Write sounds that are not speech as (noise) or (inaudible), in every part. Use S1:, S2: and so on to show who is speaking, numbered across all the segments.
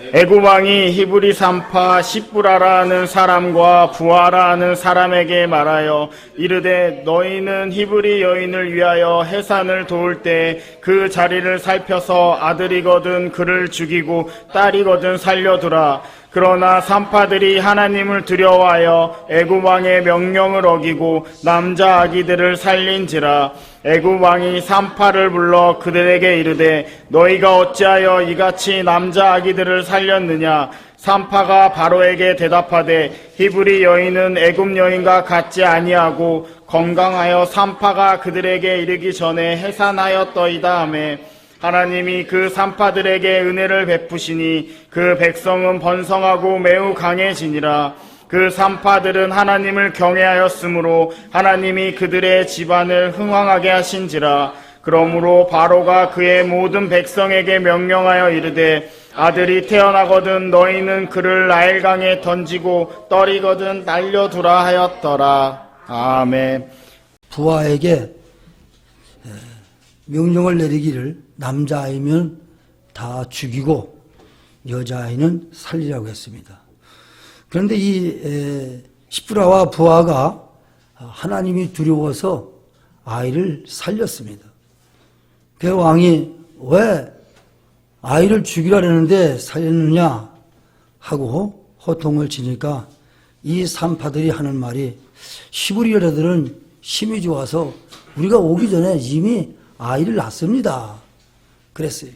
S1: 애굽 왕이 히브리 산파 시브라라는 사람과 부하라는 사람에게 말하여 이르되 너희는 히브리 여인을 위하여 해산을 도울 때 그 자리를 살펴서 아들이거든 그를 죽이고 딸이거든 살려두라 그러나 산파들이 하나님을 두려워하여 애굽 왕의 명령을 어기고 남자 아기들을 살린지라 애굽 왕이 산파를 불러 그들에게 이르되 너희가 어찌하여 이같이 남자 아기들을 살렸느냐? 산파가 바로에게 대답하되 히브리 여인은 애굽 여인과 같지 아니하고 건강하여 산파가 그들에게 이르기 전에 해산하였더이다. 하매 하나님이 그 산파들에게 은혜를 베푸시니 그 백성은 번성하고 매우 강해지니라. 그 산파들은 하나님을 경외하였으므로 하나님이 그들의 집안을 흥왕하게 하신지라. 그러므로 바로가 그의 모든 백성에게 명령하여 이르되 아들이 태어나거든 너희는 그를 나일강에 던지고 떨이거든 날려두라 하였더라. 아멘.
S2: 부하에게 에, 명령을 내리기를 남자아이면 다 죽이고 여자아이는 살리라고 했습니다. 그런데 이 에, 시프라와 부하가 하나님이 두려워서 아이를 살렸습니다. 그 왕이 왜 아이를 죽이라는데 살렸느냐 하고 호통을 치니까 이 산파들이 하는 말이 시부리 여자들은 힘이 좋아서 우리가 오기 전에 이미 아이를 낳습니다. 그랬어요.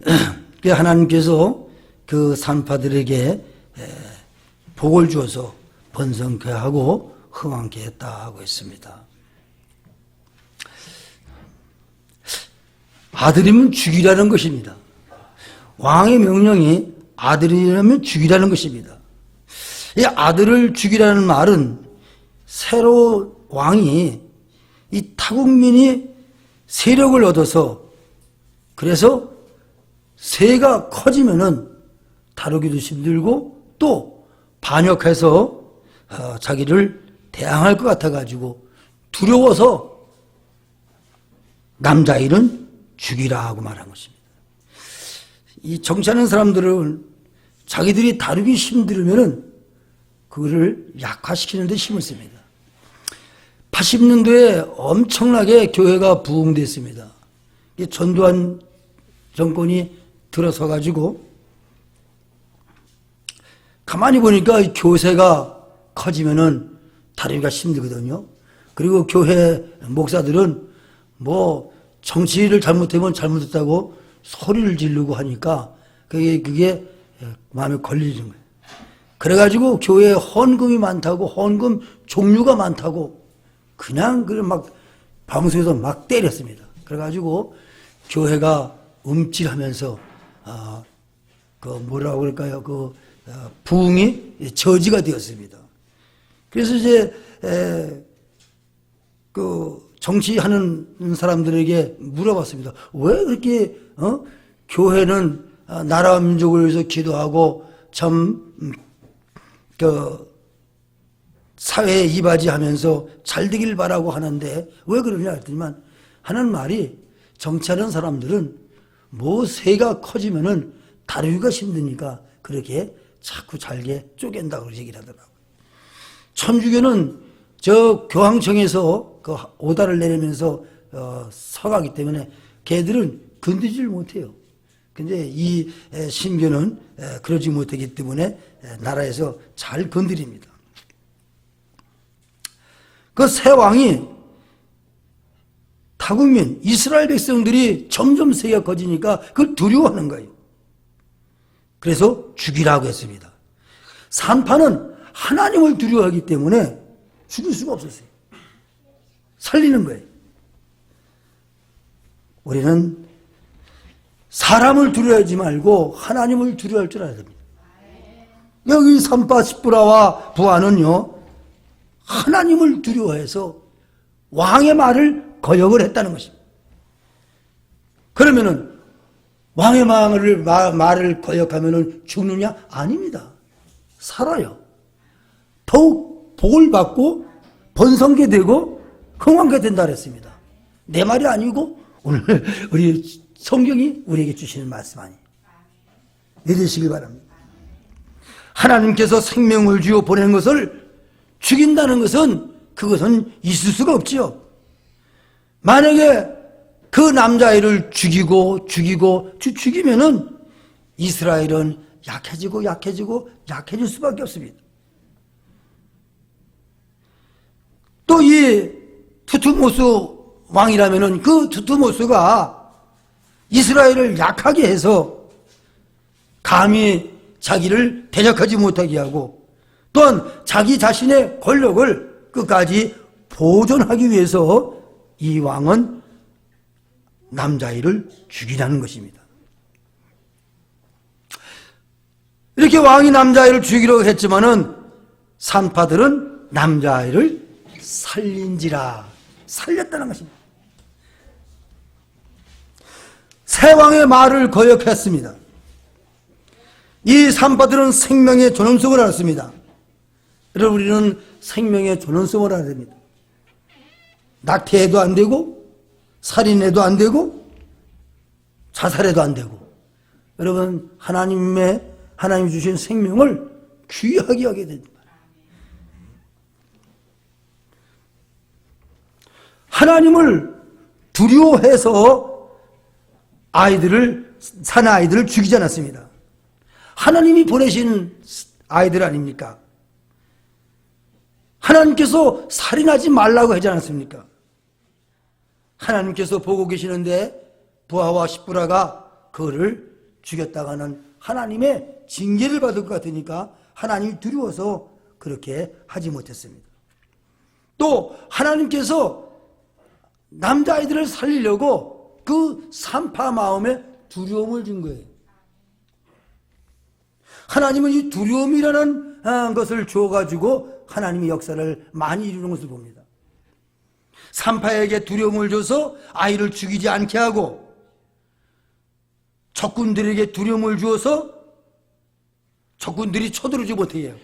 S2: (clears throat) 그 하나님께서 그 산파들에게 에, 복을 주어서 번성케 하고 흥왕케 했다고 했습니다. 아들이면 죽이라는 것입니다. 왕의 명령이 아들이라면 죽이라는 것입니다. 이 아들을 죽이라는 말은 새로 왕이 이 타국민이 세력을 얻어서 그래서 새가 커지면은 다루기도 힘들고 또 반역해서 어, 자기를 대항할 것 같아가지고 두려워서 남자 일은 죽이라 하고 말한 것입니다. 이 정치하는 사람들은 자기들이 다루기 힘들으면은 그거를 약화시키는 데 힘을 씁니다. 80년도에 엄청나게 교회가 부흥됐습니다. 이 전두환 정권이 들어서 가지고 가만히 보니까 이 교세가 커지면은 다루기가 힘들거든요. 그리고 교회 목사들은 뭐 정치를 잘못하면 잘못했다고 소리를 지르고 하니까 그게 그게 마음에 걸리는 거예요. 그래가지고 교회에 헌금이 많다고 헌금 종류가 많다고 그냥 그막 방송에서 막 때렸습니다. 그래가지고 교회가 움찔하면서 아, 그 뭐라고 그럴까요? 그 아, 부흥이 저지가 되었습니다. 그래서 이제 에, 그 정치하는 사람들에게 물어봤습니다. 왜 그렇게 어? 교회는 아, 나라와 민족을 위해서 기도하고 참그 사회에 이바지하면서 잘 되길 바라고 하는데 왜 그러냐 했더니만 하는 말이 정치하는 사람들은 뭐 새가 커지면은 다루기가 힘드니까 그렇게 자꾸 잘게 쪼갠다고 얘기를 하더라고요. 천주교는 저 교황청에서 그 오다를 내리면서 어, 서가기 때문에 걔들은 건드지를 못해요. 근데 이 에, 신교는 에, 그러지 못하기 때문에 에, 나라에서 잘 건드립니다. 그 새 왕이 타국민 이스라엘 백성들이 점점 세가 커지니까 그걸 두려워하는 거예요. 그래서 죽이라고 했습니다. 산파는 하나님을 두려워하기 때문에 죽일 수가 없었어요. 살리는 거예요. 우리는 사람을 두려워하지 말고 하나님을 두려워할 줄 알아야 됩니다. 여기 산파 십부라와 부하는요, 하나님을 두려워해서 왕의 말을 거역을 했다는 것입니다. 그러면은 왕의 말을, 말을 거역하면은 죽느냐? 아닙니다. 살아요. 더욱 복을 받고 번성게 되고 흥왕게 된다 그랬습니다. 내 말이 아니고 오늘 (laughs) 우리 성경이 우리에게 주시는 말씀 아니에요. 내리시길 바랍니다. 하나님께서 생명을 주어 보낸 것을 죽인다는 것은 그것은 있을 수가 없지요. 만약에 그 남자아이를 죽이고 죽이고 죽- 죽이면은 이스라엘은 약해지고 약해지고 약해질 수밖에 없습니다. 또 이 투투모스 왕이라면은 그 투투모스가 이스라엘을 약하게 해서 감히 자기를 대적하지 못하게 하고 또한 자기 자신의 권력을 끝까지 보존하기 위해서 이 왕은 남자아이를 죽이라는 것입니다. 이렇게 왕이 남자아이를 죽이려고 했지만은 산파들은 남자아이를 살린지라 살렸다는 것입니다. 새 왕의 말을 거역했습니다. 이 산파들은 생명의 존엄성을 알았습니다. 여러분 우리는 생명의 존엄성을 알아야 됩니다. 낙태해도 안 되고 살인해도 안 되고 자살해도 안 되고 여러분 하나님의 하나님 주신 생명을 귀하게 하게 됩니다. 하나님을 두려워해서 아이들을 사내 아이들을 죽이지 않았습니다. 하나님이 보내신 아이들 아닙니까? 하나님께서 살인하지 말라고 하지 않았습니까? 하나님께서 보고 계시는데 부하와 십부라가 그를 죽였다가는 하나님의 징계를 받을 것 같으니까 하나님이 두려워서 그렇게 하지 못했습니다. 또 하나님께서 남자아이들을 살리려고 그 산파 마음에 두려움을 준 거예요. 하나님은 이 두려움이라는 아, 것을 줘가지고 하나님의 역사를 많이 이루는 것을 봅니다. 산파에게 두려움을 줘서 아이를 죽이지 않게 하고 적군들에게 두려움을 주어서 적군들이 쳐들어오지 못하게 해요.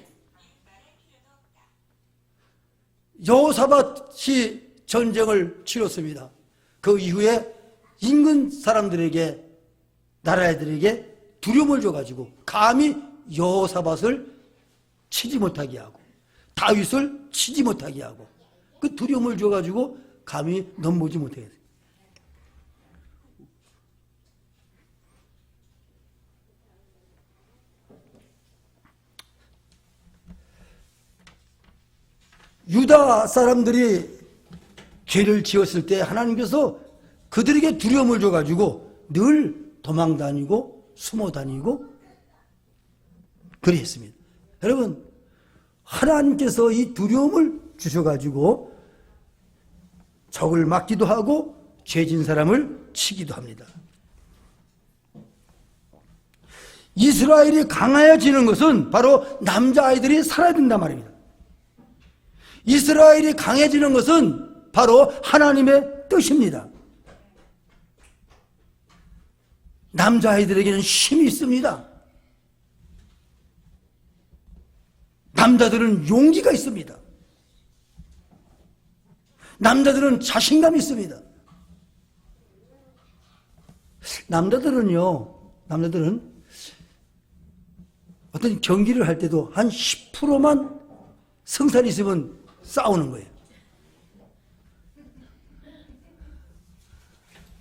S2: 여호사밧이 전쟁을 치렀습니다. 그 이후에 인근 사람들에게 나라들에게 두려움을 줘가지고 감히 여호사밧을 치지 못하게 하고 다윗을 치지 못하게 하고 그 두려움을 줘가지고 감히 넘보지 못하게 돼요. 유다 사람들이 죄를 지었을 때 하나님께서 그들에게 두려움을 줘가지고 늘 도망 다니고 숨어 다니고 그랬습니다. 여러분, 하나님께서 이 두려움을 주셔가지고 적을 막기도 하고 죄진 사람을 치기도 합니다. 이스라엘이 강하여지는 것은 바로 남자아이들이 살아야 된단 말입니다. 이스라엘이 강해지는 것은 바로 하나님의 뜻입니다. 남자아이들에게는 힘이 있습니다. 남자들은 용기가 있습니다. 남자들은 자신감이 있습니다. 남자들은요, 남자들은 어떤 경기를 할 때도 한 10%만 성산이 있으면 싸우는 거예요.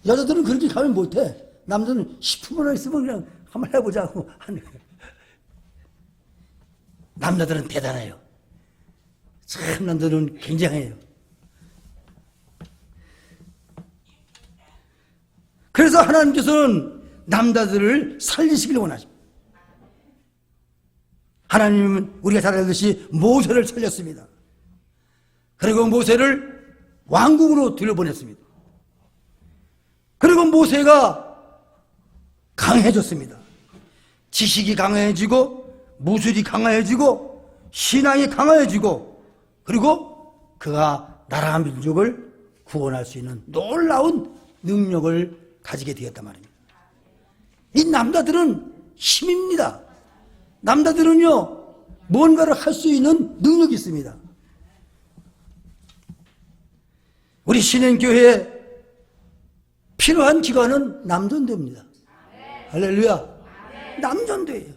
S2: 여자들은 그렇게 가면 못해. 남자는 10%만 있으면 그냥 한번 해보자고 하는 거예요. 남자들은 대단해요. 참 남자들은 굉장해요. 그래서 하나님께서는 남자들을 살리시길 원하십니다. 하나님은 우리가 잘 알듯이 모세를 살렸습니다. 그리고 모세를 왕국으로 들여보냈습니다. 그리고 모세가 강해졌습니다. 지식이 강해지고 무술이 강해지고 신앙이 강해지고 그리고 그가 나라 민족을 구원할 수 있는 놀라운 능력을 가지게 되었단 말입니다. 이 남자들은 힘입니다. 남자들은요, 뭔가를 할 수 있는 능력이 있습니다. 우리 신행교회에 필요한 기관은 남전도입니다. 할렐루야. 남전도예요.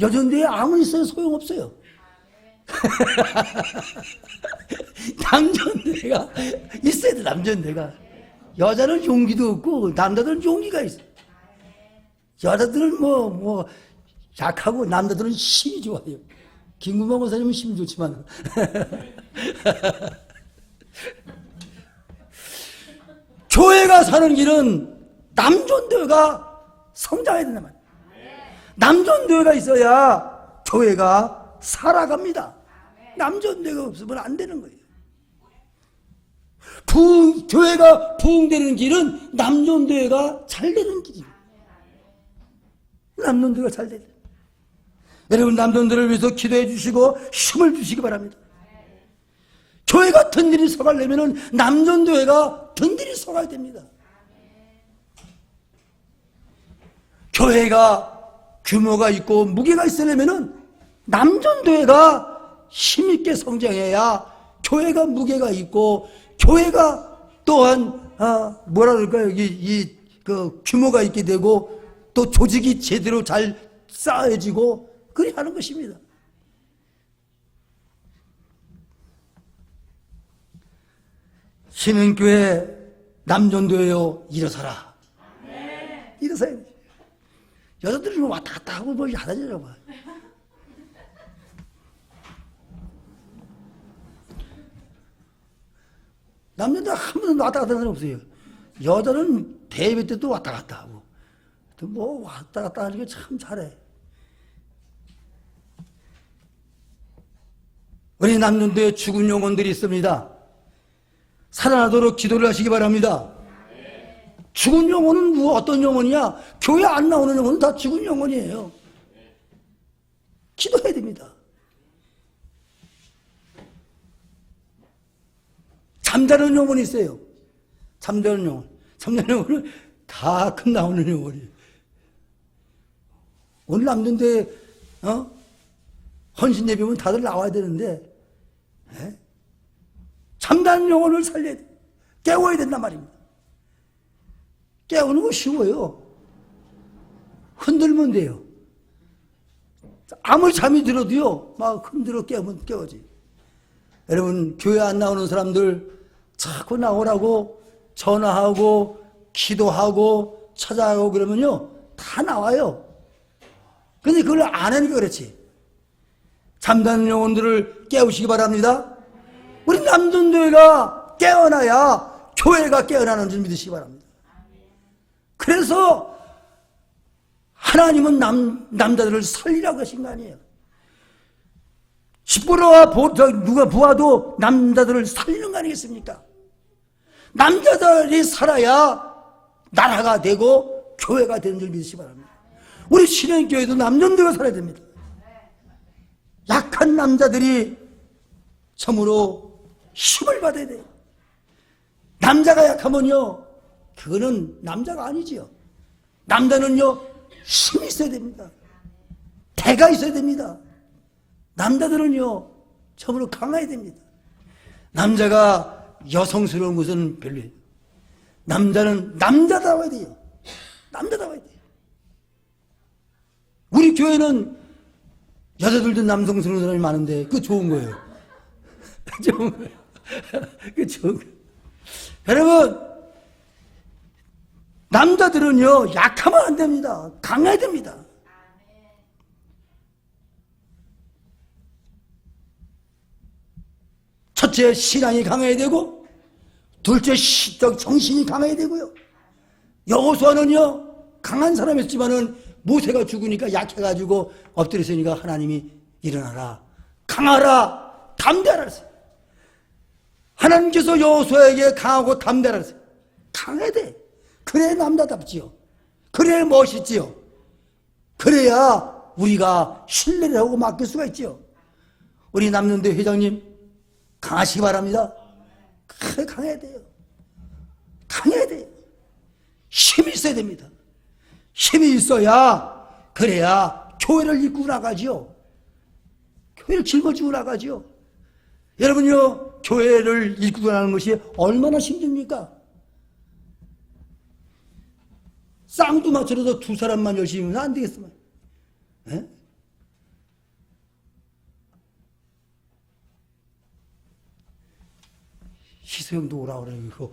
S2: 여전도에 아무리 있어요 소용없어요. (laughs) 남전도가 있어야 돼 남전도가. 여자는 용기도 없고 남자들은 용기가 있어. 여자들은 뭐뭐 약하고 남자들은 힘이 좋아요. 김구만 권사님은 힘이 좋지만 (laughs) 교회가 사는 길은 남존교회가 성장해야 된단. 남존교회가 있어야 교회가 살아갑니다. 남존교회가 없으면 안 되는 거예요. 부흥, 교회가 부흥되는 길은 남존교회가 잘 되는 길이에요. 남존교회가 잘 되는 여러분 남존들을 위해서 기도해 주시고 힘을 주시기 바랍니다. 교회가 든든히 서가려면 남전교회가 든든히 서가야 됩니다. 교회가 규모가 있고 무게가 있으려면 남전교회가 힘있게 성장해야 교회가 무게가 있고 교회가 또한 아, 뭐라 그럴까요? 이, 이, 그 규모가 있게 되고 또 조직이 제대로 잘 쌓여지고 그리 하는 것입니다. 신은교회 남전도에요 일어서라. 일어서야 돼. 여자들이 뭐 왔다 갔다 하고 뭐 하다니라 봐. 남자들 한 번도 왔다 갔다 하는 사람 없어요. 여자는 대회 때도 왔다 갔다 하고. 또뭐 왔다 갔다 하는 게 참 잘해. 우리 남는데 죽은 영혼들이 있습니다. 살아나도록 기도를 하시기 바랍니다. 죽은 영혼은 뭐 어떤 영혼이야? 교회 안 나오는 영혼은 다 죽은 영혼이에요. 기도해야 됩니다. 잠자는 영혼이 있어요. 잠자는 영혼. 잠자는 영혼은 다큰 나오는 영혼이에요. 오늘 남는데, 어? 헌신 예배면 다들 나와야 되는데, 예? 잠자는 영혼을 살려야 돼. 깨워야 된단 말입니다. 깨우는 거 쉬워요. 흔들면 돼요. 아무리 잠이 들어도요, 막 흔들어 깨우면 깨워지. 여러분, 교회 안 나오는 사람들 자꾸 나오라고 전화하고, 기도하고, 찾아가고 그러면요, 다 나와요. 근데 그걸 안 하니까 그렇지. 잠자는 영혼들을 깨우시기 바랍니다. 우리 남전교회가 깨어나야 교회가 깨어나는 줄 믿으시기 바랍니다. 그래서 하나님은 남, 남자들을 살리라고 하신 거 아니에요. 시부러와 누가 부하도 남자들을 살리는 거 아니겠습니까? 남자들이 살아야 나라가 되고 교회가 되는 줄 믿으시기 바랍니다. 우리 신행교회도 남전도가 살아야 됩니다. 약한 남자들이 참으로 힘을 받아야 돼요. 남자가 약하면요, 그거는 남자가 아니지요. 남자는요, 힘이 있어야 됩니다. 대가 있어야 됩니다. 남자들은요, 참으로 강해야 됩니다. 남자가 여성스러운 것은 별로예요. 남자는 남자다워야 돼요. 남자다워야 돼요. 우리 교회는 여자들도 남성스러운 사람이 많은데 그거 좋은 거예요. (laughs) 좋은 거예요. (laughs) 그 좋은 거예요. 여러분 남자들은요 약하면 안 됩니다. 강해야 됩니다. 첫째 신앙이 강해야 되고 둘째 정신이 강해야 되고요. 여호수아는요 강한 사람이었지만은 모세가 죽으니까 약해가지고 엎드렸으니까 하나님이 일어나라 강하라 담대하라. 하나님께서 여호수아에게 강하고 담대하라. 강해야 돼. 그래야 남자답지요. 그래야 멋있지요. 그래야 우리가 신뢰를 하고 맡길 수가 있지요. 우리 남는대 회장님 강하시기 바랍니다. 그래 강해야 돼요. 강해야 돼요. 힘이 있어야 됩니다. 힘이 있어야 그래야 교회를 이끌고 나가지요. 교회를 짊어지고 나가지요. 여러분요 교회를 이끌고 나가는 것이 얼마나 힘듭니까? 쌍두마차로도 두 사람만 열심히 하면 안 되겠으면 예? 희소형도 오라 그러고 (laughs)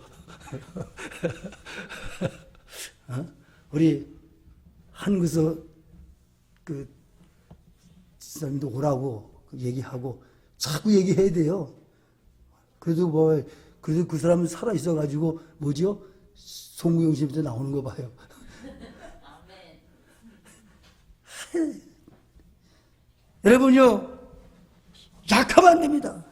S2: 어? 우리 한국에서 그 지사님도 오라고 얘기하고 자꾸 얘기해야 돼요. 그래도 뭐 그래도 그 사람은 살아 있어 가지고 뭐죠? 송구영 씨부터 나오는 거 봐요. (coughs) 여러분요 약하면 안 됩니다.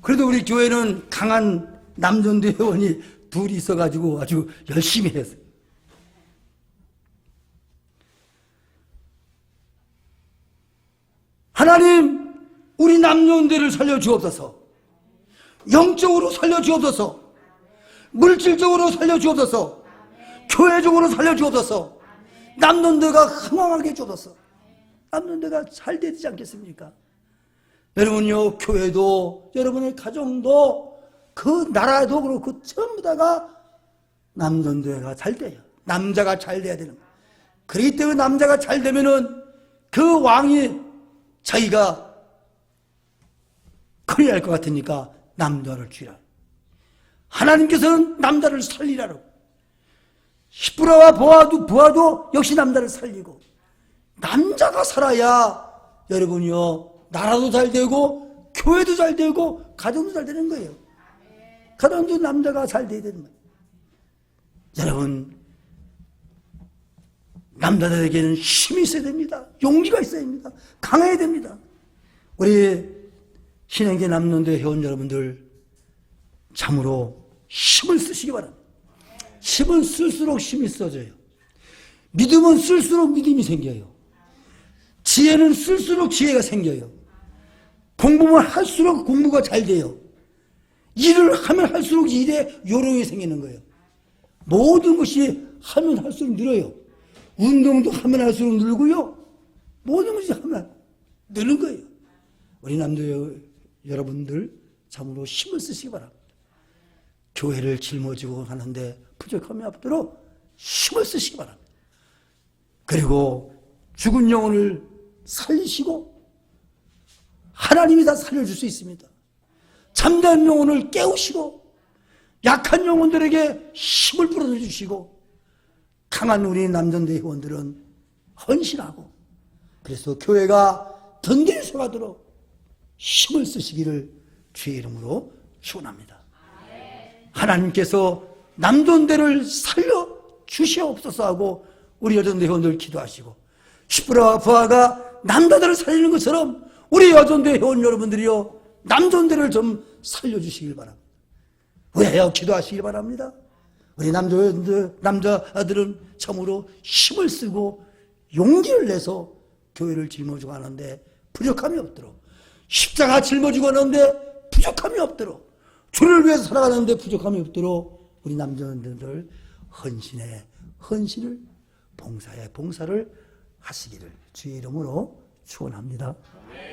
S2: 그래도 우리 교회는 강한 남전도 회원이 둘이 있어가지고 아주 열심히 했어요. 하나님, 우리 남녀원대를 살려주옵소서. 영적으로 살려주옵소서. 물질적으로 살려주옵소서. 교회적으로 살려주옵소서. 남녀원대가 흥왕하게 해주옵소서. 남녀원대가 잘 되지 않겠습니까? 여러분요, 교회도, 여러분의 가정도, 그 나라도 그렇고, 전부 다가 남전대가 잘 돼요. 남자가 잘 돼야 되는 거예요. 그렇기 때문에 남자가 잘 되면은 그 왕이 자기가 큰일 날 것 같으니까 남자를 주라. 하나님께서는 남자를 살리라고. 히브라와 보아도, 부하도 역시 남자를 살리고, 남자가 살아야 여러분이요, 나라도 잘 되고, 교회도 잘 되고, 가정도 잘 되는 거예요. 가정도 남자가 잘 돼야 되는 거예요. 여러분, 남자들에게는 힘이 있어야 됩니다. 용기가 있어야 됩니다. 강해야 됩니다. 우리 신행계 남론대 회원 여러분들 참으로 힘을 쓰시기 바랍니다. 힘은 쓸수록 힘이 써져요. 믿음은 쓸수록 믿음이 생겨요. 지혜는 쓸수록 지혜가 생겨요. 공부만 할수록 공부가 잘 돼요. 일을 하면 할수록 일에 요령이 생기는 거예요. 모든 것이 하면 할수록 늘어요. 운동도 하면 할수록 늘고요. 모든 것이 하면 느는 거예요. 우리 남들 여러분들 참으로 힘을 쓰시기 바랍니다. 교회를 짊어지고 가는데 부족함이 없도록 힘을 쓰시기 바랍니다. 그리고 죽은 영혼을 살리시고 하나님이 다 살려줄 수 있습니다. 잠든 영혼을 깨우시고 약한 영혼들에게 힘을 불어넣어 주시고 강한 우리 남전대 회원들은 헌신하고 그래서 교회가 든든히 서가도록 힘을 쓰시기를 주의 이름으로 축원합니다. 하나님께서 남전대를 살려 주시옵소서 하고 우리 여전대 회원들 기도하시고 시부라와 부하가 남자들을 살리는 것처럼 우리 여전대 회원 여러분들이요 남전대를 좀 살려주시길 바랍니다. 위하여 기도하시길 바랍니다. 우리 남자들, 남자들은 참으로 힘을 쓰고 용기를 내서 교회를 짊어지고 하는데 부족함이 없도록 십자가 짊어지고 하는데 부족함이 없도록 주를 위해서 살아가는데 부족함이 없도록 우리 남자들 헌신에 헌신을 봉사에 봉사를 하시기를 주의 이름으로 축원합니다.